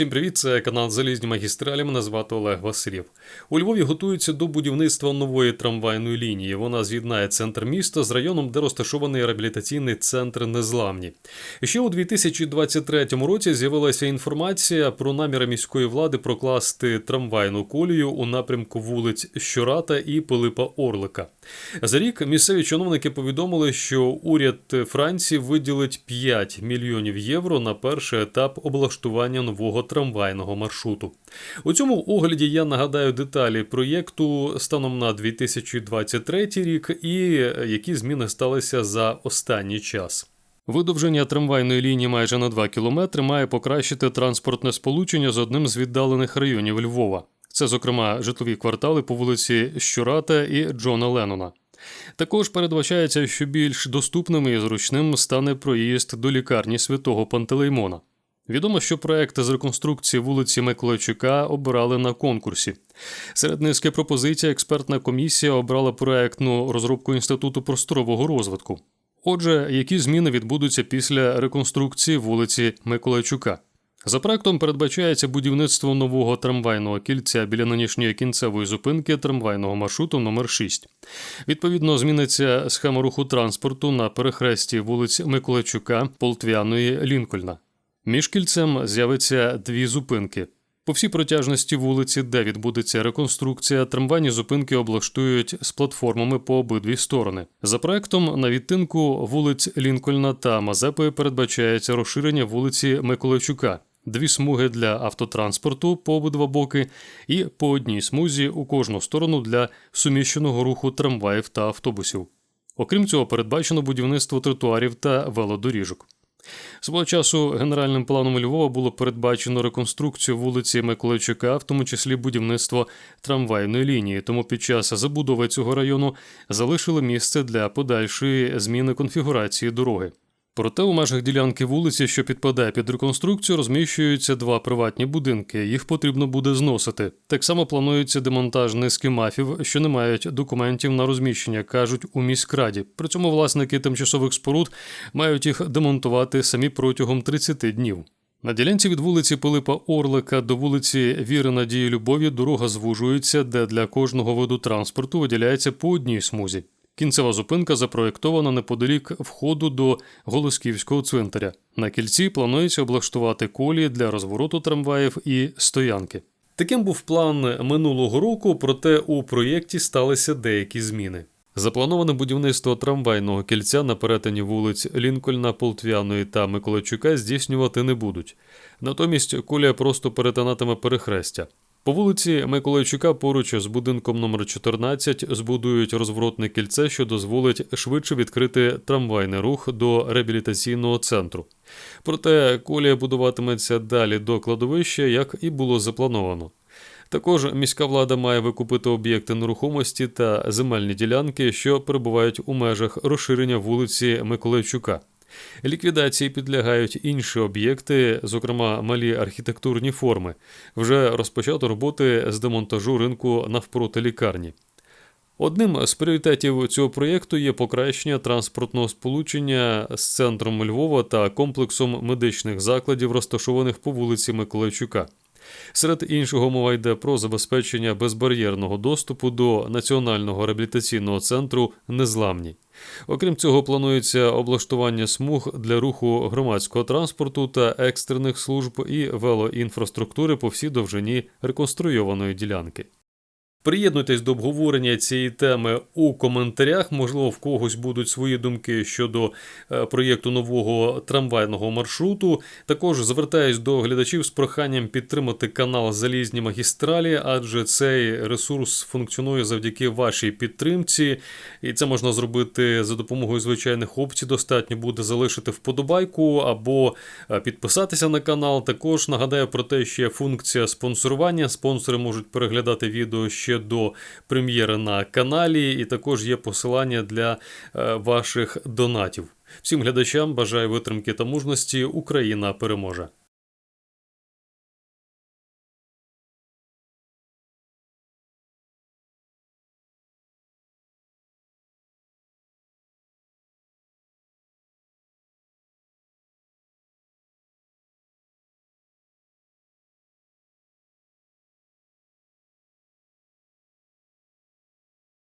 Всім привіт, це канал Залізні магістралі. Мене звати Олег Василів. У Львові готуються до будівництва нової трамвайної лінії. Вона з'єднає центр міста з районом, де розташований реабілітаційний центр Незламні. Ще у 2023 році з'явилася інформація про наміри міської влади прокласти трамвайну колію у напрямку вулиць Щората і Пилипа Орлика. За рік місцеві чиновники повідомили, що уряд Франції виділить 5 мільйонів євро на перший етап облаштування нового трамвайного маршруту. У цьому огляді я нагадаю деталі проєкту станом на 2023 рік і які зміни сталися за останній час. Видовження трамвайної лінії майже на 2 кілометри має покращити транспортне сполучення з одним з віддалених районів Львова. Це, зокрема, житлові квартали по вулиці Щурата і Джона Леннона. Також передбачається, що більш доступним і зручним стане проїзд до лікарні святого Пантелеймона. Відомо, що проект з реконструкції вулиці Миколайчука обирали на конкурсі. Серед низки пропозицій експертна комісія обрала проектну розробку інституту просторового розвитку. Отже, які зміни відбудуться після реконструкції вулиці Миколайчука? За проектом передбачається будівництво нового трамвайного кільця біля нинішньої кінцевої зупинки трамвайного маршруту номер 6 Відповідно, зміниться схема руху транспорту на перехресті вулиць Миколайчука, Полтвяної, Лінкольна. Між кільцем з'явиться дві зупинки. По всій протяжності вулиці, де відбудеться реконструкція, трамвайні зупинки облаштують з платформами по обидві сторони. За проектом на відтинку вулиць Лінкольна та Мазепи передбачається розширення вулиці Миколайчука, дві смуги для автотранспорту по обидва боки, і по одній смузі у кожну сторону для суміщеного руху трамваїв та автобусів. Окрім цього, передбачено будівництво тротуарів та велодоріжок. Свого часу генеральним планом Львова було передбачено реконструкцію вулиці Миколайчука, в тому числі будівництво трамвайної лінії. Тому під час забудови цього району залишили місце для подальшої зміни конфігурації дороги. Проте у межах ділянки вулиці, що підпадає під реконструкцію, розміщуються два приватні будинки. Їх потрібно буде зносити. Так само планується демонтаж низки мафів, що не мають документів на розміщення, кажуть у міськраді. При цьому власники тимчасових споруд мають їх демонтувати самі протягом 30 днів. На ділянці від вулиці Пилипа Орлика до вулиці Віри Надії Любові дорога звужується, де для кожного виду транспорту виділяється по одній смузі. Кінцева зупинка запроєктована неподалік входу до Голосківського цвинтаря. На кільці планується облаштувати колії для розвороту трамваїв і стоянки. Таким був план минулого року, проте у проєкті сталися деякі зміни. Заплановане будівництво трамвайного кільця на перетині вулиць Лінкольна, Полтвяної та Миколайчука здійснювати не будуть. Натомість колія просто перетинатиме перехрестя. По вулиці Миколайчука поруч з будинком номер 14 збудують розворотне кільце, що дозволить швидше відкрити трамвайний рух до реабілітаційного центру. Проте колія будуватиметься далі до кладовища, як і було заплановано. Також міська влада має викупити об'єкти нерухомості та земельні ділянки, що перебувають у межах розширення вулиці Миколайчука. Ліквідації підлягають інші об'єкти, зокрема малі архітектурні форми. Вже розпочато роботи з демонтажу ринку навпроти лікарні. Одним з пріоритетів цього проєкту є покращення транспортного сполучення з центром Львова та комплексом медичних закладів, розташованих по вулиці Миколайчука. Серед іншого мова йде про забезпечення безбар'єрного доступу до національного реабілітаційного центру Незламні. Окрім цього, планується облаштування смуг для руху громадського транспорту та екстрених служб і велоінфраструктури по всій довжині реконструйованої ділянки. Приєднуйтесь до обговорення цієї теми у коментарях. Можливо, в когось будуть свої думки щодо е, проєкту нового трамвайного маршруту. Також звертаюсь до глядачів з проханням підтримати канал Залізні магістралі, адже цей ресурс функціонує завдяки вашій підтримці, і це можна зробити за допомогою звичайних опцій. Достатньо буде залишити вподобайку або е, підписатися на канал. Також нагадаю про те, що є функція спонсорування. Спонсори можуть переглядати відео ще ще до прем'єри на каналі, і також є посилання для е, ваших донатів. Всім глядачам бажаю витримки та мужності. Україна переможе!